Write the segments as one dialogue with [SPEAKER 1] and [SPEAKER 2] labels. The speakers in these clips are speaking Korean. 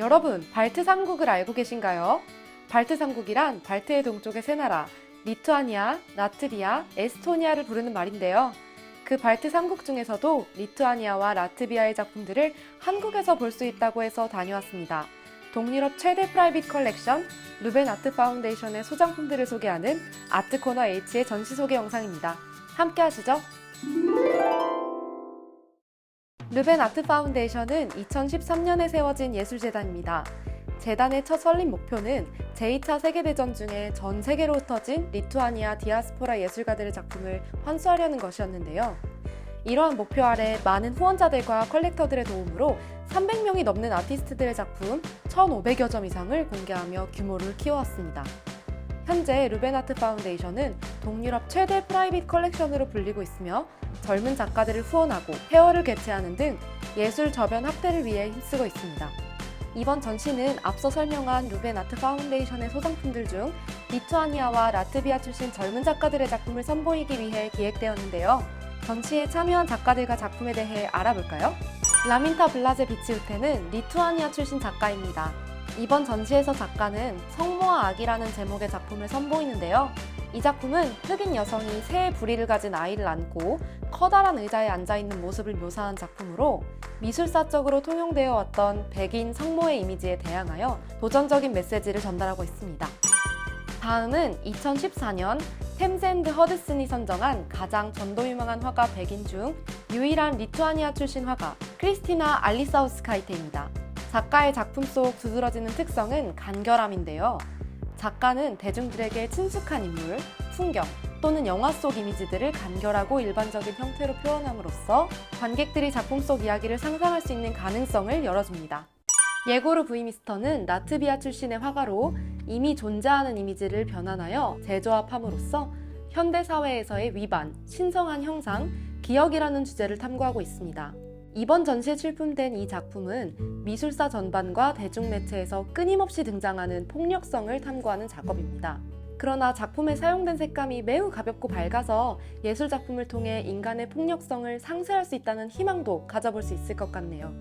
[SPEAKER 1] 여러분, 발트 삼국을 알고 계신가요? 발트 삼국이란 발트의 동쪽의 세 나라, 리투아니아, 라트비아, 에스토니아를 부르는 말인데요. 그 발트 삼국 중에서도 리투아니아와 라트비아의 작품들을 한국에서 볼 수 있다고 해서 다녀왔습니다. 동유럽 최대 프라이빗 컬렉션 루벤 아트 파운데이션의 소장품들을 소개하는 아트 코너 H의 전시 소개 영상입니다. 함께 하시죠. 르벤 아트 파운데이션은 2013년에 세워진 예술재단입니다. 재단의 첫 설립 목표는 제2차 세계대전 중에 전 세계로 흩어진 리투아니아 디아스포라 예술가들의 작품을 환수하려는 것이었는데요. 이러한 목표 아래 많은 후원자들과 컬렉터들의 도움으로 300명이 넘는 아티스트들의 작품 1,500여 점 이상을 공개하며 규모를 키워왔습니다. 현재 루벤아트 파운데이션은 동유럽 최대 프라이빗 컬렉션으로 불리고 있으며 젊은 작가들을 후원하고 페어를 개최하는 등 예술 저변 확대를 위해 힘쓰고 있습니다. 이번 전시는 앞서 설명한 루벤아트 파운데이션의 소장품들 중 리투아니아와 라트비아 출신 젊은 작가들의 작품을 선보이기 위해 기획되었는데요. 전시에 참여한 작가들과 작품에 대해 알아볼까요? 라민타 블라제 비치우테는 리투아니아 출신 작가입니다. 이번 전시에서 작가는 성모와 아기라는 제목의 작품을 선보이는데요. 이 작품은 흑인 여성이 새의 부리를 가진 아이를 안고 커다란 의자에 앉아 있는 모습을 묘사한 작품으로 미술사적으로 통용되어 왔던 백인 성모의 이미지에 대항하여 도전적인 메시지를 전달하고 있습니다. 다음은 2014년 템즈앤드 허드슨이 선정한 가장 전도 유망한 화가 100인 중 유일한 리투아니아 출신 화가 크리스티나 알리사우스카이테입니다. 작가의 작품 속 두드러지는 특성은 간결함인데요. 작가는 대중들에게 친숙한 인물, 풍경 또는 영화 속 이미지들을 간결하고 일반적인 형태로 표현함으로써 관객들이 작품 속 이야기를 상상할 수 있는 가능성을 열어줍니다. 예고르 부이미스터는 라트비아 출신의 화가로 이미 존재하는 이미지를 변환하여 재조합함으로써 현대 사회에서의 위반, 신성한 형상, 기억이라는 주제를 탐구하고 있습니다. 이번 전시에 출품된 이 작품은 미술사 전반과 대중매체에서 끊임없이 등장하는 폭력성을 탐구하는 작업입니다. 그러나 작품에 사용된 색감이 매우 가볍고 밝아서 예술 작품을 통해 인간의 폭력성을 상쇄할 수 있다는 희망도 가져볼 수 있을 것 같네요.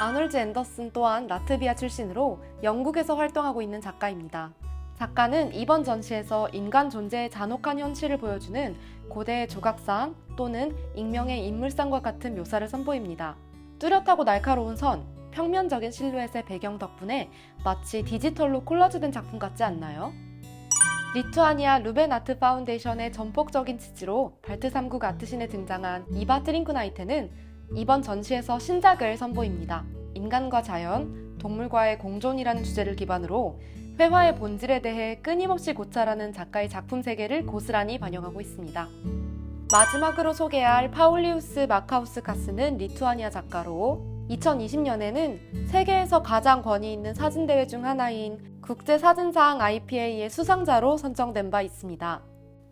[SPEAKER 1] 아놀즈 앤더슨 또한 라트비아 출신으로 영국에서 활동하고 있는 작가입니다. 작가는 이번 전시에서 인간 존재의 잔혹한 현실을 보여주는 고대의 조각상 또는 익명의 인물상과 같은 묘사를 선보입니다. 뚜렷하고 날카로운 선, 평면적인 실루엣의 배경 덕분에 마치 디지털로 콜라주된 작품 같지 않나요? 리투아니아 루벤 아트 파운데이션의 전폭적인 지지로 발트 3국 아트신에 등장한 이바 트링크나이테는 이번 전시에서 신작을 선보입니다. 인간과 자연, 동물과의 공존이라는 주제를 기반으로 회화의 본질에 대해 끊임없이 고찰하는 작가의 작품 세계를 고스란히 반영하고 있습니다. 마지막으로 소개할 파울리우스 마카우스 카스는 리투아니아 작가로 2020년에는 세계에서 가장 권위 있는 사진대회 중 하나인 국제사진상 IPA의 수상자로 선정된 바 있습니다.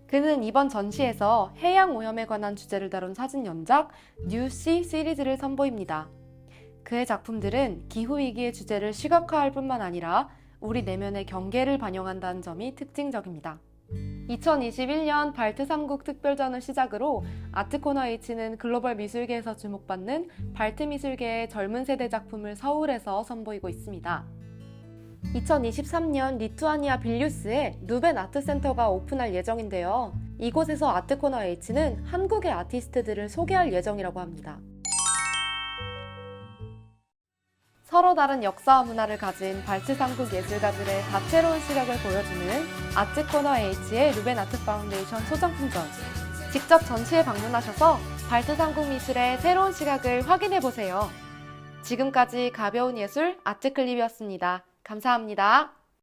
[SPEAKER 1] 그는 이번 전시에서 해양 오염에 관한 주제를 다룬 사진 연작 뉴시 시리즈를 선보입니다. 그의 작품들은 기후위기의 주제를 시각화할 뿐만 아니라 우리 내면의 경계를 반영한다는 점이 특징적입니다. 2021년 발트 3국 특별전을 시작으로 아트코너 H는 글로벌 미술계에서 주목받는 발트 미술계의 젊은 세대 작품을 서울에서 선보이고 있습니다. 2023년 리투아니아 빌뉴스에 루벤 아트센터가 오픈할 예정인데요. 이곳에서 아트코너 H는 한국의 아티스트들을 소개할 예정이라고 합니다. 서로 다른 역사와 문화를 가진 발트 삼국 예술가들의 다채로운 시각을 보여주는 아트 코너 H의 루벤 아트 파운데이션 소장품전. 직접 전시에 방문하셔서 발트 삼국 미술의 새로운 시각을 확인해 보세요. 지금까지 가벼운 예술 아트 클립이었습니다. 감사합니다.